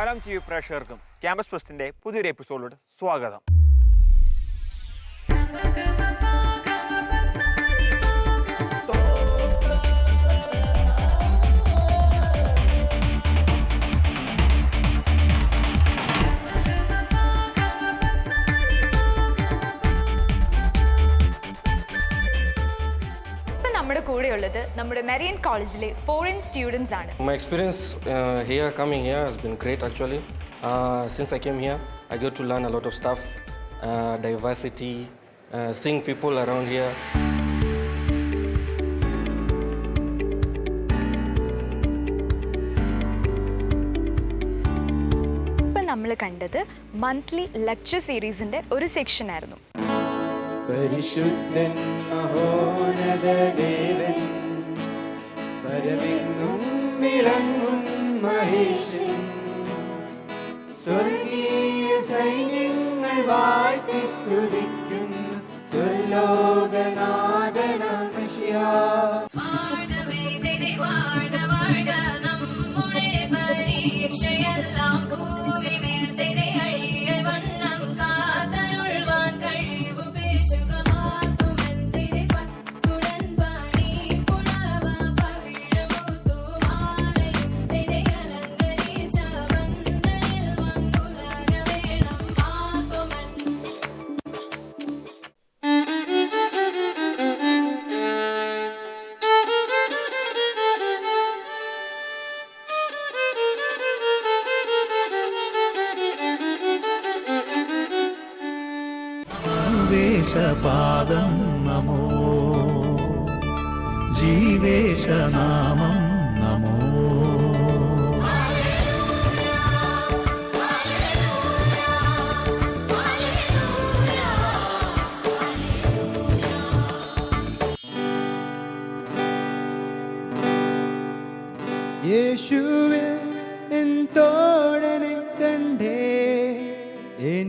ശാലം T V പ്രേക്ഷകർക്കും campus ഫസ്റ്റിന്റെ പുതിയൊരു എപ്പിസോഡിലോട്ട് സ്വാഗതം. ഇപ്പം കൂടെ ഉള്ളത് നമ്മുടെ മെറിയൻ കോളേജിലെ ഫോറിൻ സ്റ്റുഡൻസ് ആണ് My experience uh, here, coming here, has been great actually. Uh, since I came here, I got to learn a lot of stuff, uh, diversity, uh, seeing people around here. ഇപ്പം നമ്മൾ കണ്ടത് monthly lecture സീരീസിന്റെ ഒരു section ആയിരുന്നു പരിശുദ്ധൻ മഹോനത ദേവൻ പരമെങ്ങും വിളങ്ങും മഹേശൻ. സ്വർഗീയ സൈന്യങ്ങൾ വാഴ്ത്തി സ്തുതിക്കും സ്വർലോകനാഥനമശ്യാ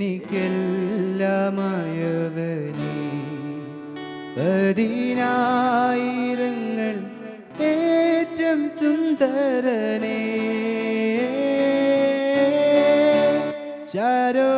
എനിക്കെല്ലാമായവനേ. പതിനായിരങ്ങൾ ഏറ്റം സുന്ദരനേ. ശാരോനിൽ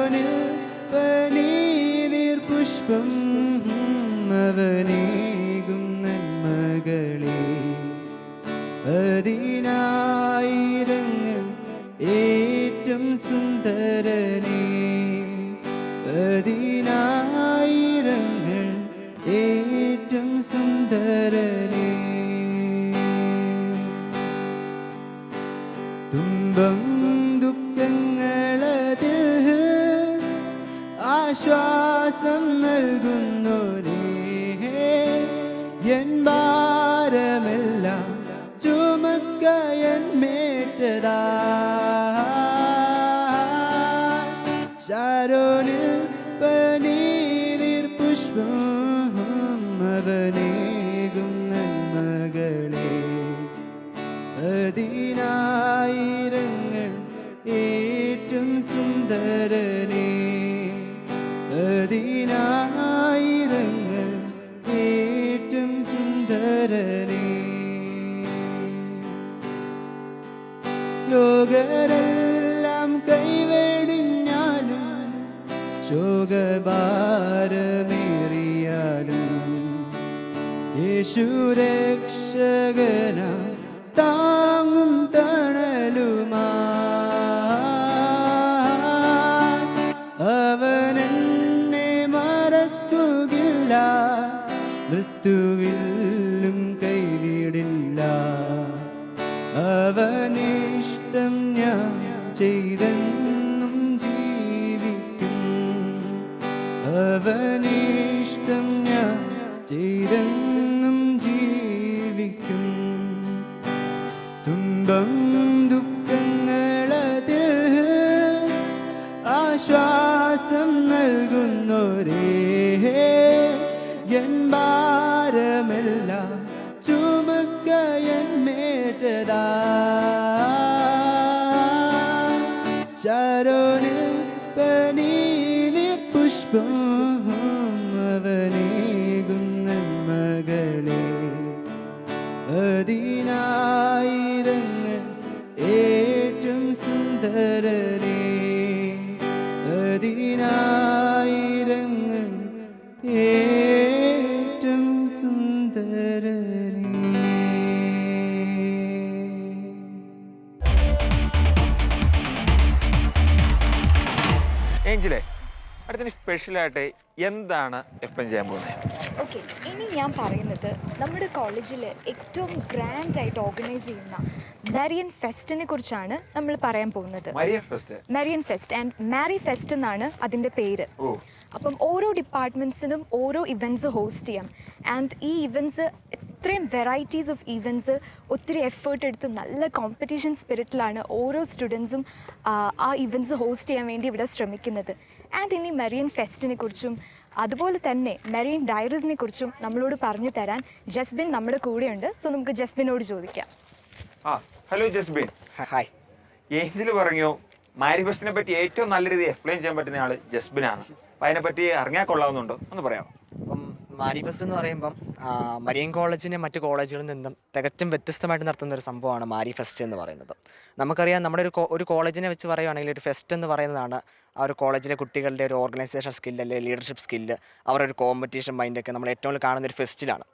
യേശു രക്ഷകന താങ്ങും തണലുമാ അവൻ എന്നെ മറക്കുകില്ല ശരോനിൽ പനീതിർ പുഷ്പം സ്പെഷ്യലായിട്ട് എന്താണ് എക്സ്പ്ലെയിൻ ചെയ്യാൻ പോകുന്നത്? ഓക്കെ ഇനി ഞാൻ പറയുന്നത് നമ്മുടെ കോളേജിൽ ഏറ്റവും ഗ്രാൻഡ് ആയിട്ട് ഓർഗനൈസ് ചെയ്യുന്ന മാരിയൻ ഫെസ്റ്റിനെ കുറിച്ചാണ് നമ്മൾ പറയാൻ പോകുന്നത്. Marian fest fest and Mari fest എന്നാണ് അതിന്റെ പേര്. അപ്പം ഓരോ ഡിപ്പാർട്ട്മെന്റ്സിനും ഓരോ ഇവന്റ്സ് ഹോസ്റ്റ് ചെയ്യാം. ആൻഡ് ഈ ഇവന്റ്സ് ഇത്രയും വെറൈറ്റീസ് ഓഫ് ഇവന്റ്സ് ഒത്തിരി എഫേർട്ട് എടുത്ത് നല്ല കോമ്പറ്റീഷൻ സ്പിരിറ്റിലാണ് ഓരോ സ്റ്റുഡൻസും ആ ഇവന്റ്സ് ഹോസ്റ്റ് ചെയ്യാൻ വേണ്ടി ഇവിടെ ശ്രമിക്കുന്നത്. ആൻഡ് ഇനി മെറിയൻ ഫെസ്റ്റിനെ കുറിച്ചും അതുപോലെ തന്നെ മെറിയൻ ഡയറീസിനെ കുറിച്ചും നമ്മളോട് പറഞ്ഞു തരാൻ ജസ്ബിൻ നമ്മുടെ കൂടെയുണ്ട്. സോ നമുക്ക് ജസ്ബിനോട് ചോദിക്കാം. ആ ഹലോ ജസ്ബിൻ. ഹായ് ഏഞ്ചൽ പറഞ്ഞു മാരി ഫെസ്റ്റിനെ പറ്റി ഏറ്റവും നല്ല രീതിയിൽ എക്സ്പ്ലെയിൻ ചെയ്യാൻ പറ്റുന്ന ആൾ ജസ്ബിനാണ്. അപ്പൊ അതിനെപ്പറ്റി അറിഞ്ഞാൽ കൊള്ളാവുന്നുണ്ടോ. ഒന്ന് പറയാമോ? മാരിബസ് എന്ന് പറയുമ്പം മരിയൻ കോളേജിനെ മറ്റ് കോളേജുകളിൽ നിന്നും തികച്ചും വ്യത്യസ്തമായിട്ട് നടത്തുന്ന ഒരു സംഭവമാണ് മാരി ഫെസ്റ്റ് എന്ന് പറയുന്നത്. നമുക്കറിയാം നമ്മുടെ ഒരു ഒരു കോളേജിനെ വെച്ച് പറയുകയാണെങ്കിൽ ഒരു ഫെസ്റ്റ് എന്ന് പറയുന്നതാണ് ആ ഒരു കോളേജിലെ കുട്ടികളുടെ ഒരു ഓർഗനൈസേഷൻ സ്കില്ല് അല്ലെങ്കിൽ ലീഡർഷിപ്പ് സ്കില്ല് അവരുടെ ഒരു കോമ്പറ്റീഷൻ മൈൻഡൊക്കെ നമ്മൾ ഏറ്റവും കൂടുതൽ കാണുന്ന ഒരു ഫെസ്റ്റിലാണ്.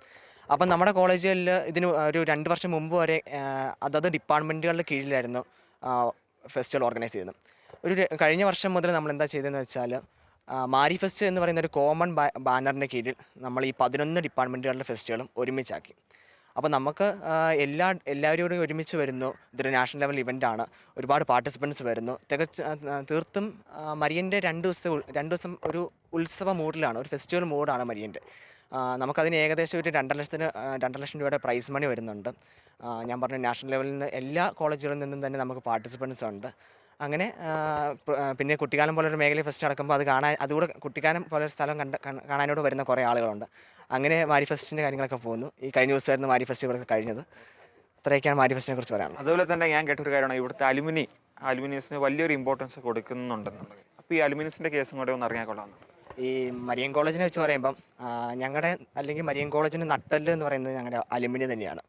അപ്പം നമ്മുടെ കോളേജുകളിൽ ഇതിന് ഒരു രണ്ട് വർഷം മുമ്പ് വരെ അതത് ഡിപ്പാർട്ട്മെന്റുകളുടെ കീഴിലായിരുന്നു ഫെസ്റ്റുകൾ ഓർഗനൈസ് ചെയ്യുന്നത്. ഒരു കഴിഞ്ഞ വർഷം മുതൽ നമ്മൾ എന്താ ചെയ്തതെന്ന് വെച്ചാൽ ആ, മാരി എന്ന് പറയുന്ന ഒരു കോമൺ ബാനറിന്റെ കീഴിൽ നമ്മൾ ഈ പതിനൊന്ന് ഡിപ്പാർട്ട്മെന്റുകളുടെ ഫെസ്റ്റുകളും ഒരുമിച്ചാക്കി. അപ്പോൾ നമുക്ക് എല്ലാ എല്ലാവരും ഒരുമിച്ച് വരുന്നു. ഇതൊരു നാഷണൽ ലെവൽ ഇവന്റാണ്. ഒരുപാട് പാർട്ടിസിപ്പൻസ് വരുന്നു. തികച്ച് തീർത്തും മരിയന്റെ രണ്ട് ദിവസം രണ്ട് ദിവസം ഒരു ഉത്സവ മൂഡിലാണ് ഒരു ഫെസ്റ്റിവൽ മൂഡാണ് മരിയന്റെ. നമുക്കതിന് ഏകദേശം ഒരു രണ്ടര ലക്ഷത്തിന് രണ്ടര ലക്ഷം രൂപയുടെ പ്രൈസ് മണി വരുന്നുണ്ട്. ഞാൻ പറഞ്ഞ നാഷണൽ ലെവലിൽ നിന്ന് എല്ലാ കോളേജുകളിൽ നിന്നും തന്നെ നമുക്ക് പാർട്ടിസിപ്പൻസ് ഉണ്ട്. അങ്ങനെ പിന്നെ കുട്ടിക്കാലം പോലെ ഒരു മേഖലയിൽ ഫെസ്റ്റ് നടക്കുമ്പോൾ അത് കാണാൻ അതുകൂടെ കുട്ടിക്കാലം പോലെ ഒരു സ്ഥലം കണ്ട് കാണാനോട് വരുന്ന കുറേ ആളുകളുണ്ട്. അങ്ങനെ മാരി ഫെസ്റ്റിന്റെ കാര്യങ്ങളൊക്കെ പോകുന്നു. ഈ കഴിഞ്ഞ ദിവസമായിരുന്നു മാരി ഫെസ്റ്റ് ഇവിടെ കഴിഞ്ഞത്. അത്രയൊക്കെയാണ് മാരി ഫെസ്റ്റിനെ കുറിച്ച് പറയാനുള്ളത്. അതുപോലെ തന്നെ ഞാൻ കേട്ടൊരു കാര്യമാണ്. ഇവിടുത്തെ അലുമിനി അലുമിനിയസിന് വലിയൊരു ഇമ്പോർട്ടൻസ് കൊടുക്കുന്നുണ്ടെന്നുള്ളത്. അപ്പോൾ ഈ അലുമിനിയസിന്റെ കേസും കൂടെ ഒന്ന് അറിയാൻ കൊള്ളാം. ഈ മരിയൻ കോളേജിനെ വെച്ച് പറയുമ്പം ഞങ്ങളുടെ അല്ലെങ്കിൽ മരിയൻ കോളേജിന് നട്ടൽ എന്ന് പറയുന്നത് ഞങ്ങളുടെ അലുമിനി തന്നെയാണ്.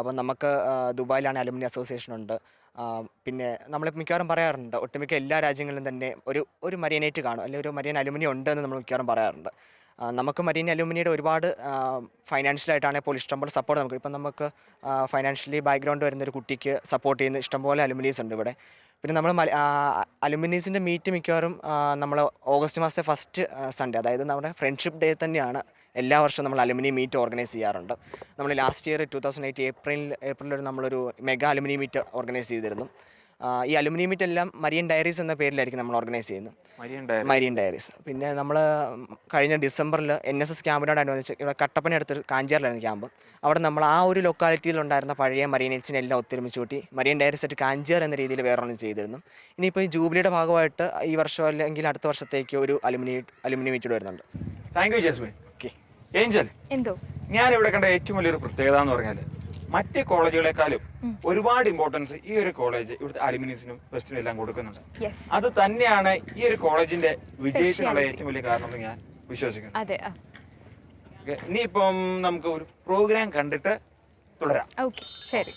അപ്പം നമുക്ക് ദുബായിലാണ് അലുമിനി അസോസിയേഷൻ ഉണ്ട്. പിന്നെ നമ്മൾ മിക്കവാറും പറയാറുണ്ട് ഒട്ടുമിക്ക എല്ലാ രാജ്യങ്ങളിലും തന്നെ ഒരു ഒരു മരിയനേറ്റ് കാണും അല്ലെങ്കിൽ ഒരു മരിയൻ അലുമിനി ഉണ്ട് എന്ന് നമ്മൾ മിക്കവാറും പറയാറുണ്ട്. നമുക്ക് മരിയൻ അലുമിനിയുടെ ഒരുപാട് ഫൈനാൻഷ്യലായിട്ടാണെങ്കിൽ പോലും ഇഷ്ടംപോലെ സപ്പോർട്ട് നമുക്ക്. ഇപ്പം നമുക്ക് ഫൈനാൻഷ്യലി ബാക്ക്ഗ്രൗണ്ട് വരുന്ന ഒരു കുട്ടിക്ക് സപ്പോർട്ട് ചെയ്യുന്ന ഇഷ്ടംപോലെ അലുമിനീസ് ഉണ്ട് ഇവിടെ. പിന്നെ നമ്മൾ അലുമിനീസിന്റെ മീറ്റ് മിക്കവാറും നമ്മൾ ഓഗസ്റ്റ് മാസത്തെ ഫസ്റ്റ് സൺഡേ അതായത് നമ്മുടെ ഫ്രണ്ട്ഷിപ്പ് ഡേ തന്നെയാണ്. എല്ലാ വർഷവും നമ്മൾ അലുമിനി മീറ്റ് ഓർഗനൈസ് ചെയ്യാറുണ്ട്. നമ്മൾ last year two thousand eight April ഏപ്രിലൊരു നമ്മളൊരു മെഗാ അലുമിനി മീറ്റ് ഓർഗനൈസ് ചെയ്തിരുന്നു. ഈ അലുമിനി മീറ്റ് എല്ലാം മരിയൻ ഡയറീസ് എന്ന പേരിലായിരിക്കും നമ്മൾ ഓർഗനൈസ് ചെയ്യുന്നത്. Marian diaries. പിന്നെ നമ്മൾ കഴിഞ്ഞ ഡിസംബറിൽ എൻ എസ് എസ് ക്യാമ്പിനോടനുബന്ധിച്ച് ഇവിടെ കട്ടപ്പന അടുത്തൊരു കാഞ്ചാറിലായിരുന്നു ക്യാമ്പ്. അവിടെ നമ്മൾ ആ ഒരു ലൊക്കാലിറ്റിയിലുണ്ടായിരുന്ന പഴയ മരീനേറ്റ്സിനെ എല്ലാം ഒത്തൊരുമിച്ച് കൂട്ടി മരിയൻ ഡയറീസ് ആയിട്ട് കാഞ്ചാർ എന്ന രീതിയിൽ വേറൊന്നും ചെയ്തിരുന്നു. ഇനിയിപ്പോൾ ഈ ജൂബിലിയുടെ ഭാഗമായിട്ട് ഈ വർഷം അല്ലെങ്കിൽ അടുത്ത വർഷത്തേക്ക് ഒരു അലുമിനി അലുമിനി മീറ്റ് വരുന്നുണ്ട്. താങ്ക് യു ജസ്മിൻ ഏഞ്ചൽ എന്തോ? ഞാൻ ഇവിടെ കണ്ട ഏറ്റവും വലിയൊരു പ്രത്യേകത എന്ന് പറഞ്ഞാൽ മറ്റ് കോളേജുകളെക്കാളും ഒരുപാട് ഇമ്പോർട്ടൻസ് ഈ ഒരു കോളേജ് ഇവിടുത്തെ അലുമിനിയസിനും വെസ്റ്റിനും എല്ലാം കൊടുക്കുന്നുണ്ട്. അത് തന്നെയാണ് ഈ ഒരു കോളേജിന്റെ വിജയത്തിനുള്ള ഏറ്റവും വലിയ കാരണം എന്ന് ഞാൻ വിശ്വസിക്കുന്നു. അതെ ഇനിയിപ്പം നമുക്ക് ഒരു പ്രോഗ്രാം കണ്ടിട്ട് തുടരാം. ശരി.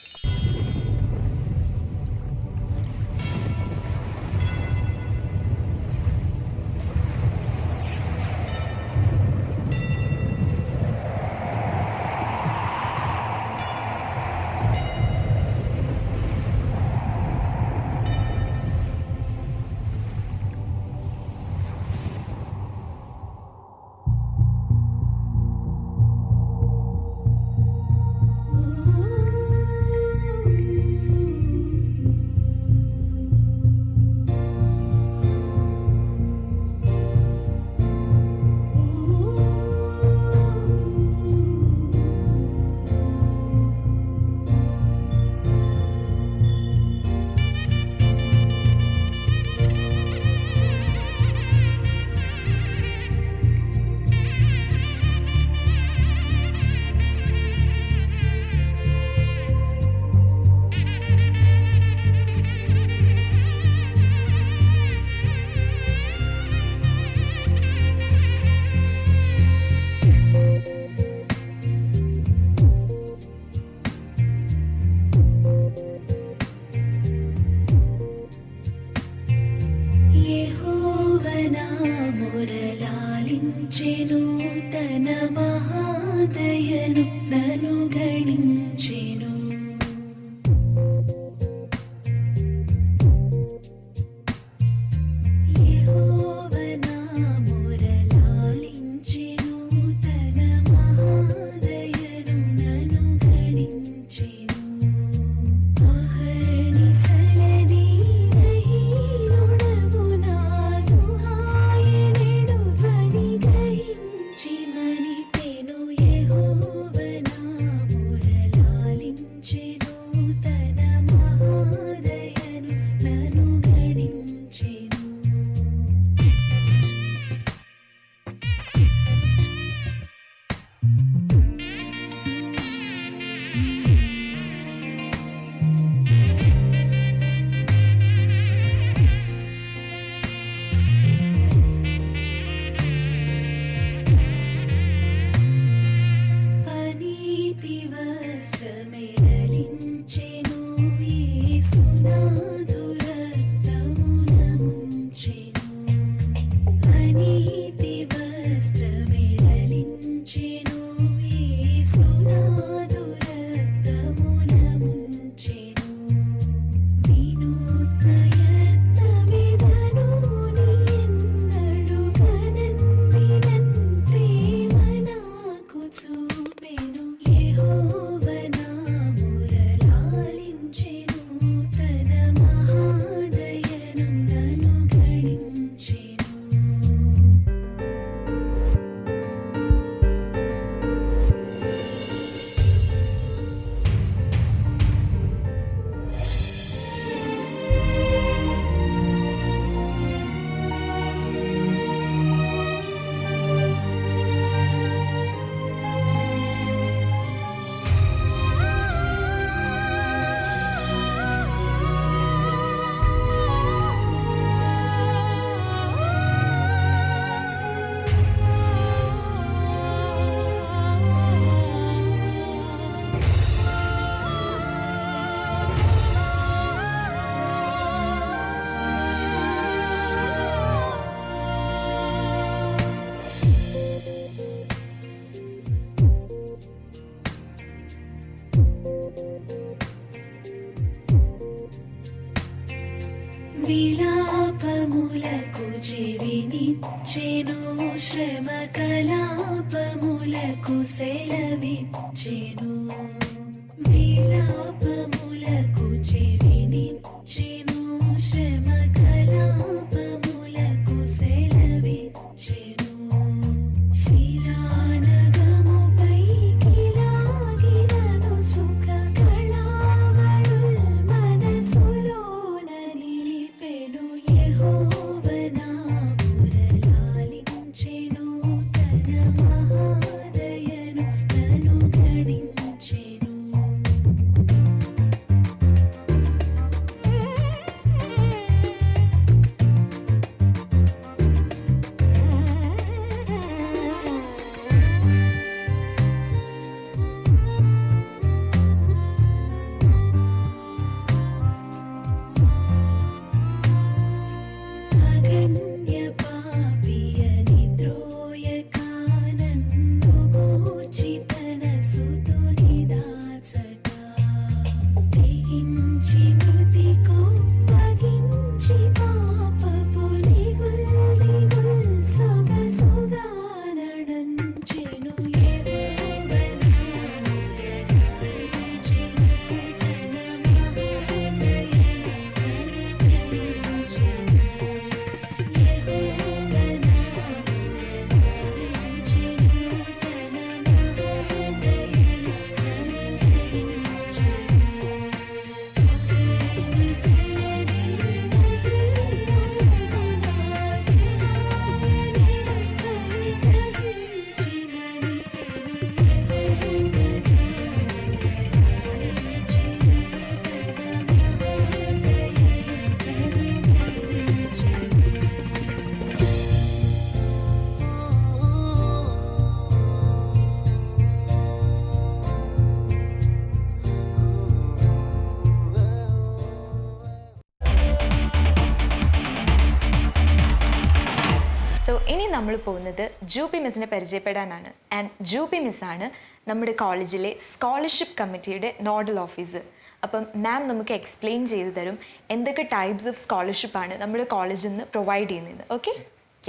പോകുന്നത് ജൂപി മിസ്സിനെ പരിചയപ്പെടാനാണ്. ആൻഡ് ജൂപി മിസ്സാണ് നമ്മുടെ കോളേജിലെ സ്കോളർഷിപ്പ് കമ്മിറ്റിയുടെ നോഡൽ ഓഫീസർ. അപ്പം മാം നമുക്ക് എക്സ്പ്ലെയിൻ ചെയ്തു തരും എന്തൊക്കെ ടൈപ്സ് ഓഫ് സ്കോളർഷിപ്പാണ് നമ്മുടെ കോളേജിൽ നിന്ന് പ്രൊവൈഡ് ചെയ്യുന്നത്. Okay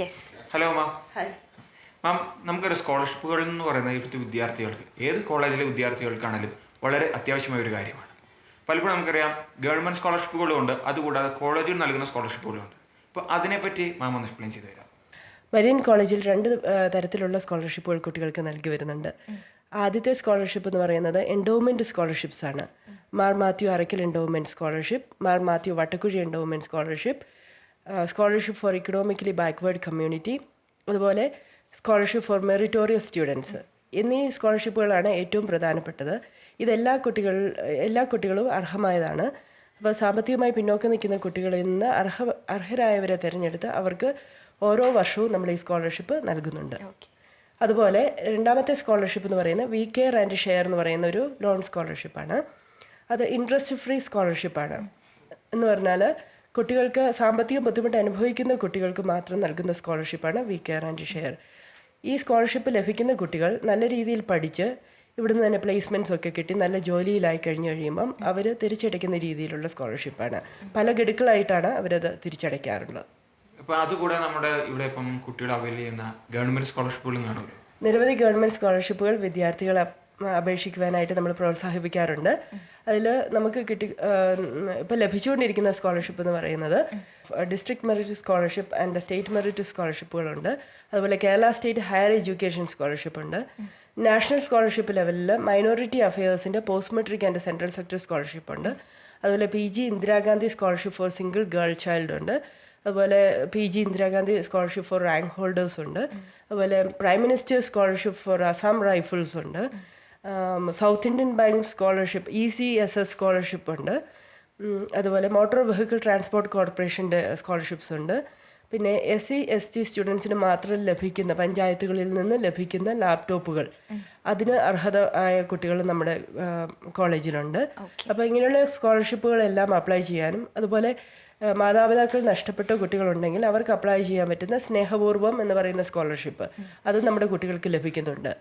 yes hello ma'am ma'am നമുക്കൊരു സ്കോളർഷിപ്പുകൾ എന്ന് പറയുന്നത് ഇവിടുത്തെ വിദ്യാർത്ഥികൾക്ക് ഏത് കോളേജിലെ വിദ്യാർത്ഥികൾക്കാണെങ്കിലും വളരെ അത്യാവശ്യമായ ഒരു കാര്യമാണ്. പലപ്പോഴും നമുക്കറിയാം ഗവൺമെന്റ് സ്കോളർഷിപ്പുകളുണ്ട് അതുകൂടാതെ കോളേജിൽ നൽകുന്ന സ്കോളർഷിപ്പുകളുണ്ട് അപ്പോൾ അതിനെപ്പറ്റി മാം ഒന്ന് എക്സ്പ്ലെയിൻ ചെയ്തു തരാം. മരിയൻ കോളേജിൽ രണ്ട് തരത്തിലുള്ള സ്കോളർഷിപ്പുകൾ കുട്ടികൾക്ക് നൽകി വരുന്നുണ്ട്. ആദ്യത്തെ സ്കോളർഷിപ്പ് എന്ന് പറയുന്നത് എൻഡോമെന്റ് സ്കോളർഷിപ്സ് ആണ്. Mar Mathew Arackal endowment scholarship Mar Mathew Vattakuzhy endowment scholarship scholarship for economically backward community അതുപോലെ സ്കോളർഷിപ്പ് ഫോർ മെറിറ്റോറിയസ് സ്റ്റുഡൻസ് എന്നീ സ്കോളർഷിപ്പുകളാണ് ഏറ്റവും പ്രധാനപ്പെട്ടത്. ഇതെല്ലാ കുട്ടികൾ എല്ലാ കുട്ടികളും അർഹമായതാണ്. അപ്പോൾ സാമ്പത്തികമായി പിന്നോക്കം നിൽക്കുന്ന കുട്ടികളിൽ നിന്ന് അർഹ അർഹരായവരെ തിരഞ്ഞെടുത്ത് അവർക്ക് ഓരോ വർഷവും നമ്മൾ ഈ സ്കോളർഷിപ്പ് നൽകുന്നുണ്ട്. അതുപോലെ രണ്ടാമത്തെ സ്കോളർഷിപ്പ് എന്ന് പറയുന്നത് വി കെയർ ആൻഡ് ഷെയർ എന്ന് പറയുന്ന ഒരു ലോൺ സ്കോളർഷിപ്പാണ് അത് ഇൻട്രസ്റ്റ് ഫ്രീ സ്കോളർഷിപ്പാണ് എന്ന് പറഞ്ഞാൽ കുട്ടികൾക്ക് സാമ്പത്തിക ബുദ്ധിമുട്ട് അനുഭവിക്കുന്ന കുട്ടികൾക്ക് മാത്രം നൽകുന്ന സ്കോളർഷിപ്പാണ് വി കെയർ ആൻഡ് ഷെയർ. ഈ സ്കോളർഷിപ്പ് ലഭിക്കുന്ന കുട്ടികൾ നല്ല രീതിയിൽ പഠിച്ച് ഇവിടുന്ന് തന്നെ പ്ലേസ്മെന്റ്സ് ഒക്കെ കിട്ടി നല്ല ജോലിയിലായി കഴിഞ്ഞ് കഴിയുമ്പം അവർ തിരിച്ചടയ്ക്കുന്ന രീതിയിലുള്ള സ്കോളർഷിപ്പാണ് പല ഗഡുക്കളായിട്ടാണ് അവരത് തിരിച്ചടയ്ക്കാറുള്ളത്. അപ്പോൾ അതുകൂടെ നമ്മുടെ ഇവിടെ ഇപ്പം കുട്ടികൾ അവൈൽ ചെയ്യുന്ന ഗവൺമെന്റ് സ്കോളർഷിപ്പുകളും കാണുമല്ലോ. നിരവധി ഗവൺമെന്റ് സ്കോളർഷിപ്പുകൾ വിദ്യാർത്ഥികളെ അപ്- അപേക്ഷിക്കുവാനായിട്ട് നമ്മൾ പ്രോത്സാഹിപ്പിക്കാറുണ്ട്. അതിൽ നമുക്ക് കിട്ടി ഇപ്പോൾ ലഭിച്ചുകൊണ്ടിരിക്കുന്ന സ്കോളർഷിപ്പ് എന്ന് പറയുന്നത് district merit scholarship and state merit സ്കോളർഷിപ്പുകളുണ്ട് അതുപോലെ Kerala state higher education scholarship ഉണ്ട്. നാഷണൽ സ്കോളർഷിപ്പ് ലെവലിൽ minority അഫയേഴ്സിന്റെ post matric and central sector scholarship ഉണ്ട്. അതുപോലെ P G Indira Gandhi scholarship for single girl child ഉണ്ട്. അതുപോലെ P G Indira Gandhi scholarship for rank holders ഉണ്ട്. അതുപോലെ prime minister's scholarship for Assam rifles ഉണ്ട്. South Indian bank scholarship E C S S scholarship ഉണ്ട്. അതുപോലെ motor vehicle transport കോർപ്പറേഷന്റെ scholarships ഉണ്ട്. പിന്നെ എസ് സി എസ് ടി സ്റ്റുഡൻസിന് മാത്രം ലഭിക്കുന്ന പഞ്ചായത്തുകളിൽ നിന്ന് ലഭിക്കുന്ന ലാപ്ടോപ്പുകൾ. അതിന് അർഹത ആയ കുട്ടികൾ നമ്മുടെ കോളേജിലുണ്ട്. അപ്പോൾ ഇങ്ങനെയുള്ള സ്കോളർഷിപ്പുകളെല്ലാം അപ്ലൈ ചെയ്യാനും അതുപോലെ മാതാപിതാക്കൾ നഷ്ടപ്പെട്ട കുട്ടികളുണ്ടെങ്കിൽ അവർക്ക് അപ്ലൈ ചെയ്യാൻ പറ്റുന്ന സ്നേഹപൂർവം എന്ന് പറയുന്ന സ്കോളർഷിപ്പ്. അത് നമ്മുടെ കുട്ടികൾക്ക് ലഭിക്കുന്നുണ്ട്.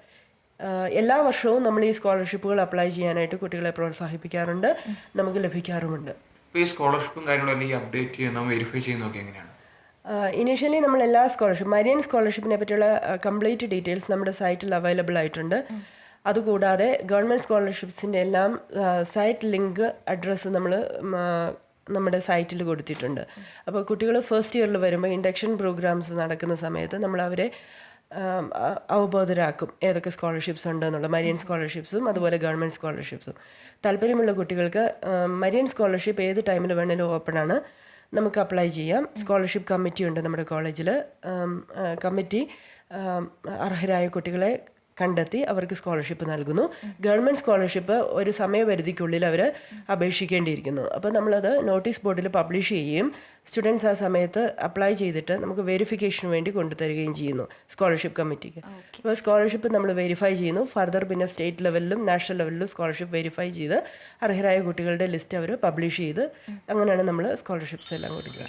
എല്ലാ വർഷവും നമ്മൾ ഈ സ്കോളർഷിപ്പുകൾ അപ്ലൈ ചെയ്യാനായിട്ട് കുട്ടികളെ പ്രോത്സാഹിപ്പിക്കാറുണ്ട്. നമുക്ക് ലഭിക്കാറുമുണ്ട്. ഈ സ്കോളർഷിപ്പും കാര്യങ്ങളും ഈ അപ്ഡേറ്റ് ചെയ്യുന്നതും വെരിഫൈ ചെയ്യുന്നതൊക്കെ എങ്ങനെയാണ്? ഇനീഷ്യലി നമ്മൾ എല്ലാ സ്കോളർഷിപ്പ് മരിയൻ സ്കോളർഷിപ്പിനെ പറ്റിയുള്ള കംപ്ലീറ്റ് ഡീറ്റെയിൽസ് നമ്മുടെ സൈറ്റിൽ അവൈലബിൾ ആയിട്ടുണ്ട്. അതുകൂടാതെ ഗവൺമെന്റ് സ്കോളർഷിപ്സിന്റെ എല്ലാം സൈറ്റ് ലിങ്ക് അഡ്രസ്സ് നമ്മൾ നമ്മുടെ സൈറ്റിൽ കൊടുത്തിട്ടുണ്ട്. അപ്പോൾ കുട്ടികൾ ഫസ്റ്റ് ഇയറിൽ വരുമ്പോൾ ഇൻഡക്ഷൻ പ്രോഗ്രാംസ് നടക്കുന്ന സമയത്ത് നമ്മൾ അവരെ അവബോധരാക്കും. ഏതൊക്കെ സ്കോളർഷിപ്സ് ഉണ്ട് എന്നുള്ള മരിയൻ സ്കോളർഷിപ്സും അതുപോലെ ഗവൺമെന്റ് സ്കോളർഷിപ്സും താല്പര്യമുള്ള കുട്ടികൾക്ക് മരിയൻ സ്കോളർഷിപ്പ് ഏത് ടൈമിൽ വേണമെങ്കിലും ഓപ്പൺ ആണ്. നമുക്ക് അപ്ലൈ ചെയ്യാം. സ്കോളർഷിപ്പ് കമ്മിറ്റി ഉണ്ട് നമ്മുടെ കോളേജിൽ കമ്മിറ്റി അർഹരായ കുട്ടികളെ കണ്ടെത്തി അവർക്ക് സ്കോളർഷിപ്പ് നൽകുന്നു. ഗവൺമെന്റ് സ്കോളർഷിപ്പ് ഒരു സമയപരിധിക്കുള്ളിൽ അവർ അപേക്ഷിക്കേണ്ടിയിരിക്കുന്നു. അപ്പോൾ നമ്മളത് നോട്ടീസ് ബോർഡിൽ പബ്ലിഷ് ചെയ്യുകയും സ്റ്റുഡൻസ് ആ സമയത്ത് അപ്ലൈ ചെയ്തിട്ട് നമുക്ക് വെരിഫിക്കേഷന് വേണ്ടി കൊണ്ടുതരികയും ചെയ്യുന്നു സ്കോളർഷിപ്പ് കമ്മിറ്റിക്ക്. അപ്പോൾ സ്കോളർഷിപ്പ് നമ്മൾ വെരിഫൈ ചെയ്യുന്നു. ഫർദർ പിന്നെ സ്റ്റേറ്റ് ലെവലിലും നാഷണൽ ലെവലിലും സ്കോളർഷിപ്പ് വെരിഫൈ ചെയ്ത് അർഹരായ കുട്ടികളുടെ ലിസ്റ്റ് അവർ പബ്ലിഷ് ചെയ്ത് അങ്ങനെയാണ് നമ്മൾ സ്കോളർഷിപ്സ് എല്ലാം കൊടുക്കുക.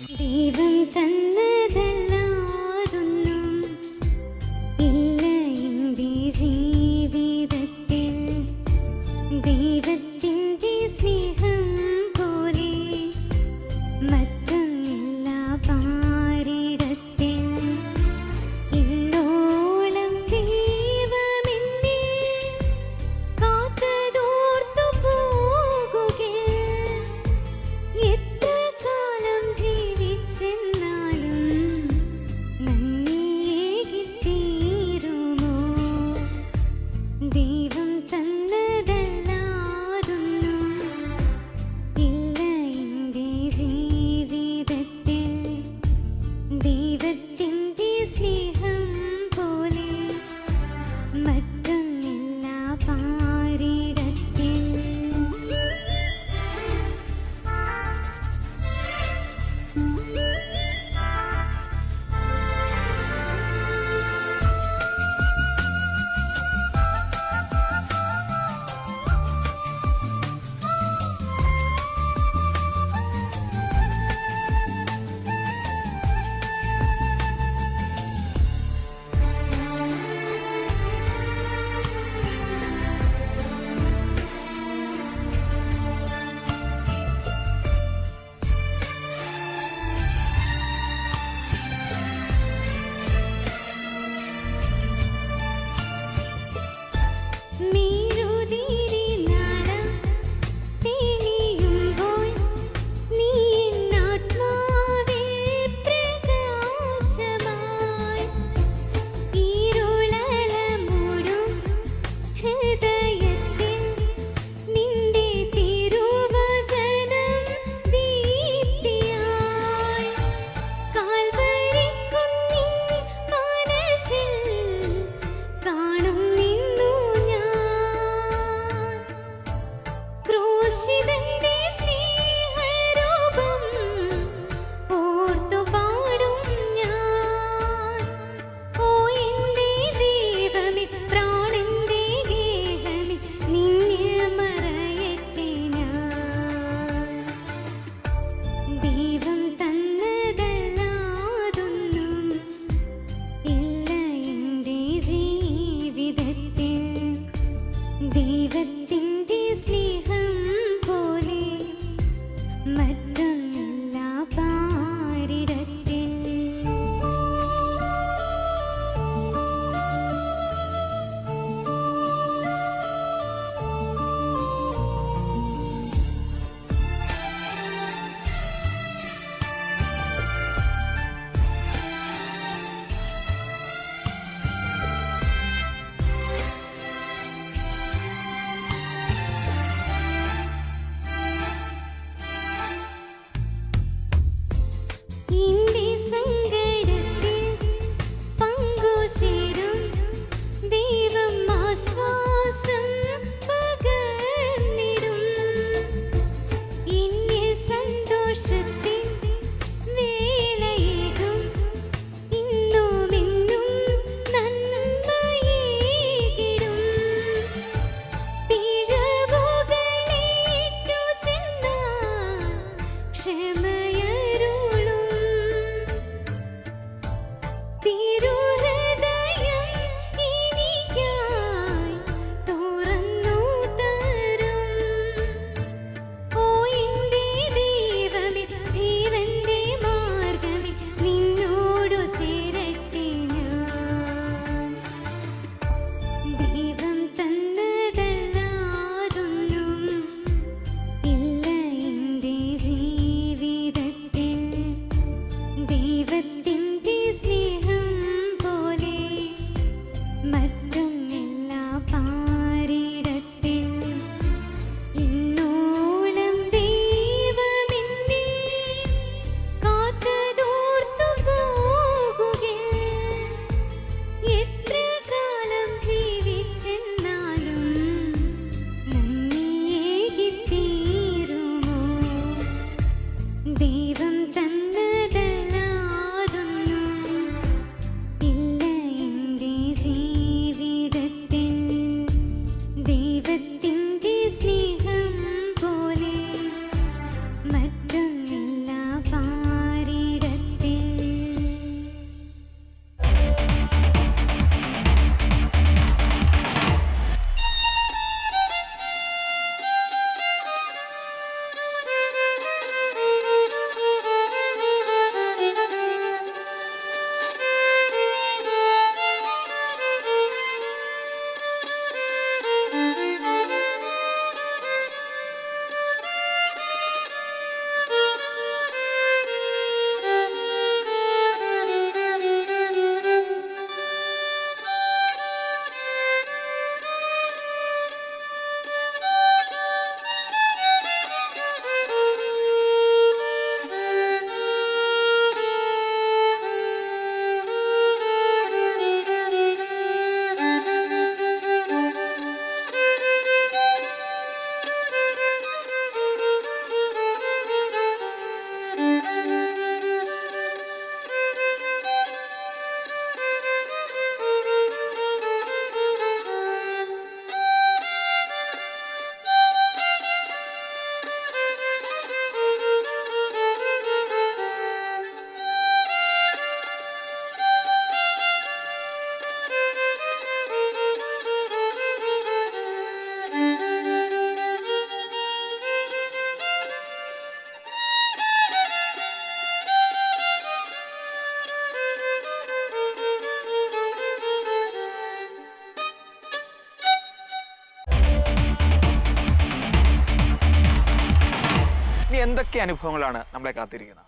എന്തൊക്കെ അനുഭവങ്ങളാണ് നമ്മളെ കാത്തിരിക്കുന്നത്.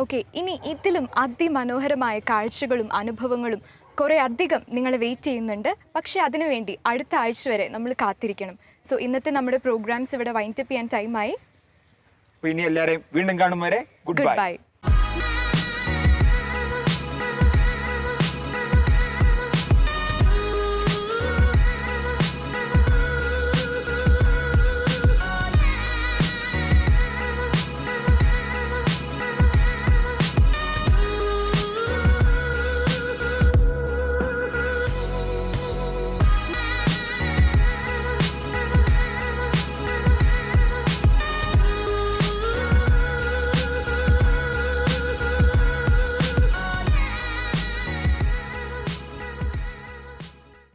ഓക്കെ ഇനി ഇതിലും അതിമനോഹരമായ കാഴ്ചകളും അനുഭവങ്ങളും കുറേ അധികം നിങ്ങൾ വെയിറ്റ് ചെയ്യുന്നുണ്ട്. പക്ഷേ അതിനുവേണ്ടി അടുത്ത ആഴ്ച വരെ നമ്മൾ കാത്തിരിക്കണം. സോ ഇന്നത്തെ നമ്മുടെ പ്രോഗ്രാംസ് ഇവിടെ വൈൻഡപ്പ് ചെയ്യാൻ ടൈമായി അപ്പോൾ ഇനി എല്ലാവരെയും വീണ്ടും കാണും വരെ ഗുഡ് ബൈ.